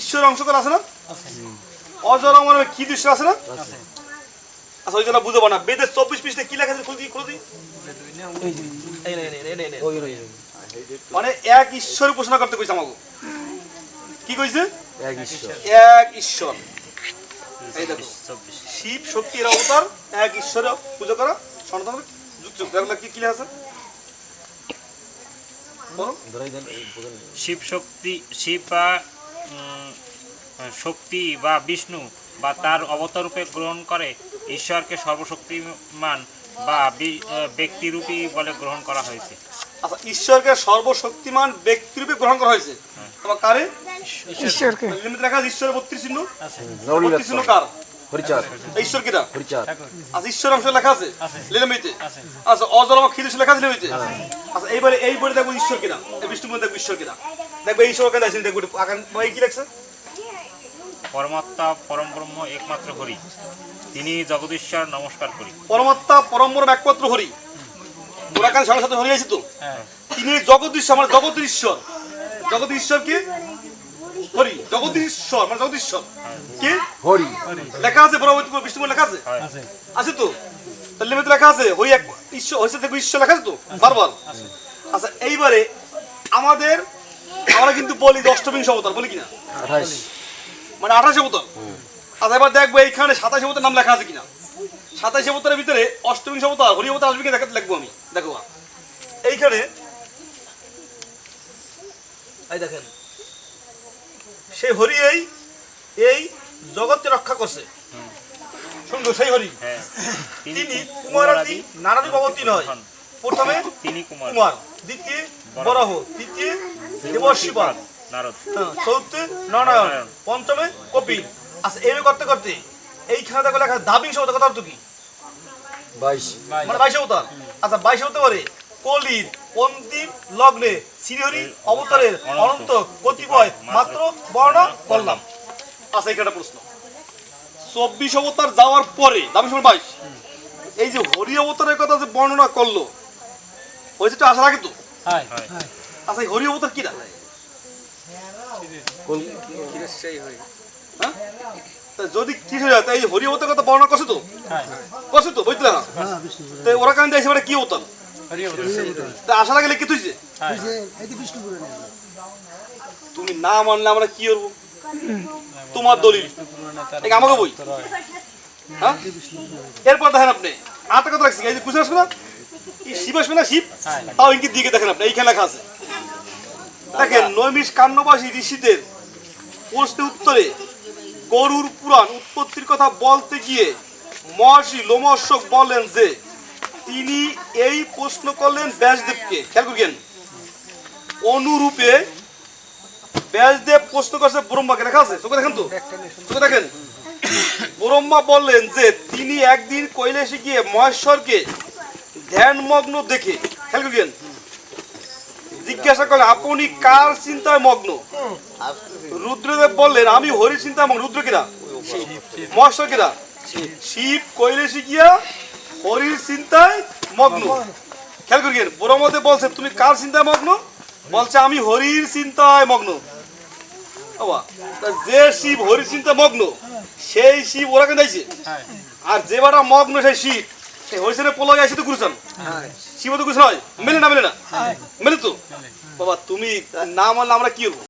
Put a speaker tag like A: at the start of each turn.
A: ঈশ্বরের অংশ করে আছে না? অজর আমার কি দৃশ্য আছে না? আচ্ছা ওই জন্য বুঝব না। বেদের চব্বিশ পৃষ্ঠে কি লেখা আছে খুলে দিই খুলে দিই এই নে, এই নে, এই নে, এই নে। মানে এক ঈশ্বর উপাসনা করতে কইছে আমাকে। কি কইছে?
B: এক ঈশ্বর।
A: এক ঈশ্বর। এই দেখো শিব শক্তি অবতার এক ঈশ্বরের পুজো করা সনাতন কি কি লেখা আছে।
C: শিব শক্তি শিব শক্তি বা বিষ্ণু বা তার অবতারূপে গ্রহণ করে ঈশ্বরকে সর্বশক্তিমান বা ব্যক্তিরূপী বলে গ্রহণ করা হয়েছে।
A: আচ্ছা ঈশ্বরকে সর্বশক্তিমান ব্যক্তিরূপে গ্রহণ করা হয়েছে। তোমার কারে?
D: ঈশ্বরকে।
A: লিমিট রাখা আছে ঈশ্বরের বত্রিশ চিহ্ন? বত্রিশ চিহ্ন কার? ঈশ্বর কিরা আচ্ছা ঈশ্বর অংশ লেখা আছে? আচ্ছা আমার খিদেশ লেখা আছে আচ্ছা এইবারে এই বইটা দেখব ঈশ্বর এই বিষ্ণু বই দেখব ঈশ্বর কিনা দেখব এই ঈশ্বর দেখব আগান কি লেখছে?
C: পরমাত্মা পরম ব্রহ্ম একমাত্র হরি। তিনি জগদীশ্বর নমস্কার করি।
A: পরমাত্মা পরম্পরম একমাত্র হরি। তোরা সঙ্গে সাথে হরি আছে তো? তিনি জগদীশ্বর মানে জগৎ ঈশ্বর কি? হরি। জগৎ ঈশ্বর মানে জগৎ ঈশ্বর কি?
B: হরি।
A: লেখা আছে বড় বিষ্ণু লেখা আছে? আছে। তো? তাহলে লেখা আছে? হরি এক ঈশ্বর হয়েছে দেখব ঈশ্বর লেখা আছে তো? বারবার? আচ্ছা এইবারে আমাদের আমরা কিন্তু বলি অষ্টবিংশ অবতার বলি কিনা? মানে আঠাশ অবতার আচ্ছা এবার দেখব এইখানে সাতাশ অবতার নাম লেখা আছে কিনা। সাতাশ অবতারের ভিতরে অষ্টবিংশ অবতার হরি অবতার আসবে কিনা দেখাতে লিখব আমি। দেখো এইখানে এই দেখেন সেই হরি এই এই জগৎকে রক্ষা করছে। শুনব সেই হরি।
C: হ্যাঁ।
A: তিনি কুমারাদি নানাদি ভগবতী নয়। প্রথমে
C: তিনি কুমার।
A: দ্বিতীয় বরাহ তৃতীয় দেবশিবা
C: নারদ।
A: নরায়ণ পঞ্চমে কপিল। আচ্ছা এইভাবে করতে করতে এইখানে দেখো লেখা দাবিংশ অবতার কথা কি?
B: বাইশ।
A: মানে বাইশ অবতার। আচ্ছা বাইশ হতে পারে কলির অন্তিম লগ্নে শ্রীহরি অবতারের অনন্ত কতিপয় মাত্র বর্ণনা করলাম। আচ্ছা এখানে একটা প্রশ্ন। চব্বিশ অবতার যাওয়ার পরে দাবি সময় বাইশ। এই যে হরি অবতারের কথা যে বর্ণনা করল হয়েছে তো আসার আগে তো? আচ্ছা এই হরি অবতার কিনা? হ্যাঁ? তা যদি কি যায় হরি অবতার কথা বর্ণনা করছে তো? করছে তো বুঝলে না? তো ওরা কারণ দেখছে মানে কি অবতার তা আসার আগে লিখে তুইছে? তুমি না মানলে আমরা কি করব? তোমার দলিল। এই আমাকে বই? হ্যাঁ এরপর দেখেন আপনি আটটা কথা রাখছি। এই যে আসবে না? শিব আসবে না শিব? তাও ইঙ্গিত দিকে দেখেন আপনি এইখানে লেখা আছে দেখেন নৈমিষ কান্নবাসী ঋষিদের প্রশ্নের উত্তরে গরুর পুরাণ উৎপত্তির কথা বলতে গিয়ে মহর্ষি লোমর্ষক বললেন যে তিনি এই প্রশ্ন করলেন ব্যাসদেবকে। খেয়াল করেন অনুরূপে ব্যাসদেব প্রশ্ন করছে ব্রহ্মাকে। দেখা আছে? চোখে দেখেন তো? চোখে দেখেন? ব্রহ্মা বললেন যে তিনি একদিন কৈলাসে গিয়ে মহেশ্বরকে ধ্যানমগ্ন দেখে খেয়াল করেন জিজ্ঞাসা করলেন আপনি কার চিন্তায় মগ্ন? রুদ্রদেব বললেন আমি হরি চিন্তায় মগ্ন। রুদ্র কিরা? মহেশ্বর কিরা? শিব কৈলাসে গিয়া হরির চিন্তায় মগ্ন। খেয়াল করিয়েন ব্রহ্মদেব বলছে তুমি কার চিন্তায় মগ্ন? বলছে আমি হরির চিন্তায় মগ্ন। বাবা যে শিব হরির চিন্তায় মগ্ন সেই শিব ওরা কেন আর যে বাটা মগ্ন সেই শিব। পোলা তো শিব তো হয়। মেলে না মেলে না? মেলে তো? বাবা তুমি না মানলে আমরা কি করব